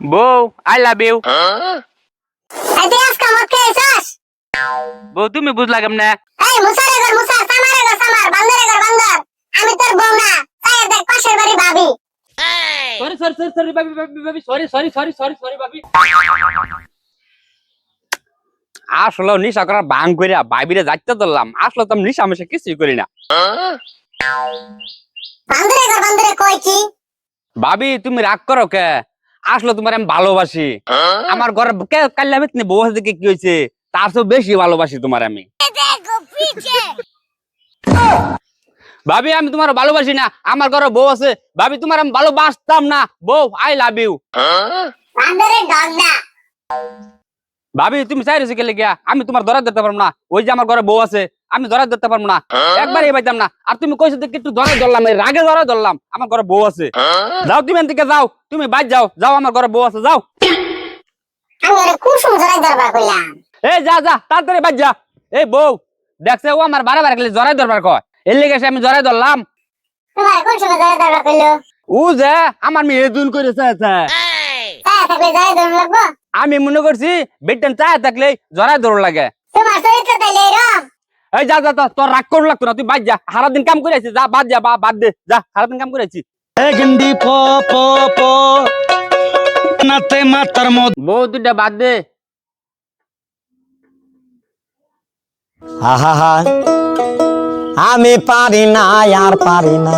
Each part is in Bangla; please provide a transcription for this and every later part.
বউ আই লাভ ইউ বউ তুমি বুঝলা কেমনে? এই মুসারে ঘর মুসার সামারে ঘর সামার বান্দরে ঘর বান্দর। আমি তোর বউ না তাই দেখ পাশের বাড়ি ভাবি। সরি সরি সরি সরি ভাবি ভাবি ভাবি sorry sorry sorry sorry sorry ভাবি। আসলে নিশা করার বাং করিয়া বাইবিরে যাইতে ধরলাম। আসলে তো আমি নিশা মিশা কিছুই করি না। বান্দরে বান্দরে কই কি? ভাবি তুমি রাগ করো কে? আসলে তোমার আমি ভালোবাসি। আমার ঘরে কে কাল্লা বেতনি বউ আছে কি হয়েছে? তার সব বেশি ভালোবাসি তোমার আমি। ভাবি আমি তোমার ভালোবাসি না। আমার ঘরে বউ আছে। ভাবি তোমার আমি ভালোবাসতাম না। বউ আই লাভ ইউ ভাবি তুমি চাই রেসে গেলে গিয়া আমি তোমার ধরা ধরতে পারব না। ওই যে আমার ঘরে বউ আছে আমি ধরা ধরতে পারব না। একবার এই পাইতাম না। আর তুমি কইছো দেখি একটু ধরা ধরলাম এই রাগে ধরা ধরলাম। আমার ঘরে বউ আছে। যাও তুমি এদিকে যাও তুমি বাইর যাও যাও আমার ঘরে বউ আছে যাও। এই যা যা তাড়াতাড়ি বাজ যা। এই বউ দেখছে ও আমার বারে বারে গেলে জরাই দরবার কয়। এর লেগে এসে আমি জরাই ধরলাম। তোমার কোন সময় জড়াই দরবার কইলো। ও যে আমার মেয়ে দুন করেছে তাই থাকলে দরবার লাগবো। আমি মনে করছি বেটেন চায় থাকলে জরাই ধর লাগে। এই যা যা তোর রাগ করু লাগতো না তুই বাদ যা। সারাদিন কাম করে আছিস যা বাদ যা বা বাদ দে যা সারাদিন কাম করে আছিস বউ দুটা বাদ দে। আহা আমি পারি না আর পারি না।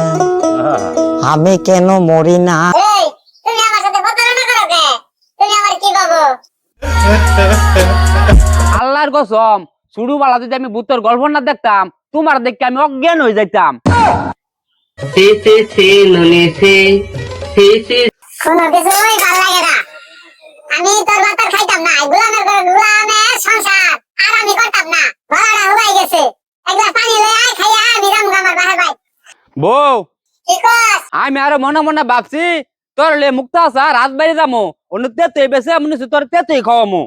আমি কেন মরি না? কসম শুরু বেলা যদি আমি ভূতের গল্প না দেখতাম তোমার দেখে আমি অজ্ঞান হয়ে যাইতাম। সে সে সে ননে সে সে সে। কোনো কিছুই ভালো লাগে না। আমি তোর বাতার খাইতাম না গোলামের ঘরে গোলামের সংসার আর আমি করতাম না। গলাটা হুগাই গেছে। এক গ্লাস পানি লই আয় খাইয়া আমি রাম আমার বাহার ভাই বউ আমি আরও মনে মনে ভাবছি তোর লে মুক্ত আসা রাত বাড়ি যাব অন্য তেতই বেছে হচ্ছে তোর তেতই খাওয়ামু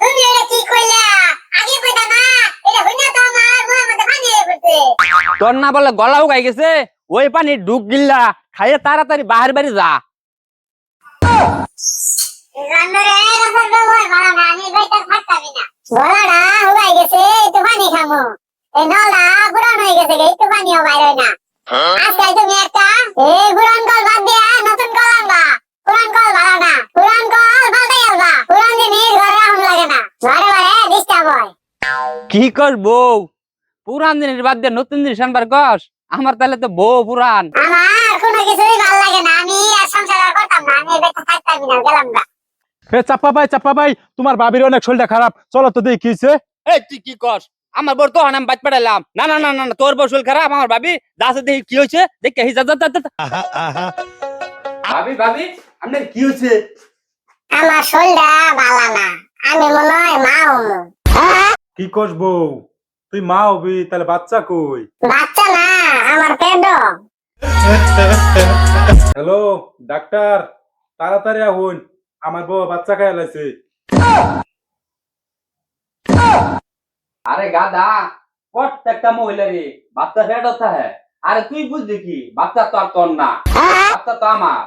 তুমি এটা কি কইলা আগে কইতা না এটা হইনা তো আমার মুখের মধ্যে পানি হয়ে পড়ছে তোর না বলে গলাও গাই গেছে ওই পানি ডুব গিল্লা খাইয়ে তাড়াতাড়ি বাহির বাড়ি যা। রান্নারে রাখার ব্যবহার ভালো না আমি বাইতার থাকতামই না। গলাটা হুগাই গেছে একটু পানি খামো। এই নলটা পুরান গেছে একটু পানিও বাইর না। আজকাল তুমি একটা এই পুরান কল বাদ দিয়া নতুন কল আনবা। পুরান কল ভালো না পুরান কল পাল্টাই আলবা পুরান জিনিস ঘরে রাখুন লাগে না ঘরে ঘরে ডিস্টার্ব হয়। কি কর বউ? পুরান জিনিস বাদ দিয়ে নতুন জিনিস আনবার কস আমার তাহলে তো বউ পুরান। আমার কোনো কিছুই ভালো লাগে না আমি আর সংসার করতাম না আমি বেঁচে থাকতামই না গেলাম না এ চাপ্পা ভাই চাপ্পা ভাই তোমার বাবির অনেক শরীরটা খারাপ। চলো তো দেখি কিছে এই তুই কি কস? আমার বউ তো পাঠালাম না না না না তোর বউ শরীর খারাপ আমার ভাবি দাসে দেখি কি হয়েছে দেখে হি যা যা, ভাবি ভাবি আপনার কি হয়েছে আমার শরীরটা ভালো না আমি মনে হয় মা কি কস বউ? তুই মা হবি তাহলে বাচ্চা কই? বাচ্চা না আমার পেট হ্যালো ডাক্তার তাড়াতাড়ি আহুন আমার বউ বাচ্চা খাই লাইছে। আরে গাদা প্রত্যেকটা মহিলা রে বাচ্চা ফেট হতা হ্যাঁ। আরে তুই বুঝলি কি বাচ্চা তো আর তোর না বাচ্চা তো আমার।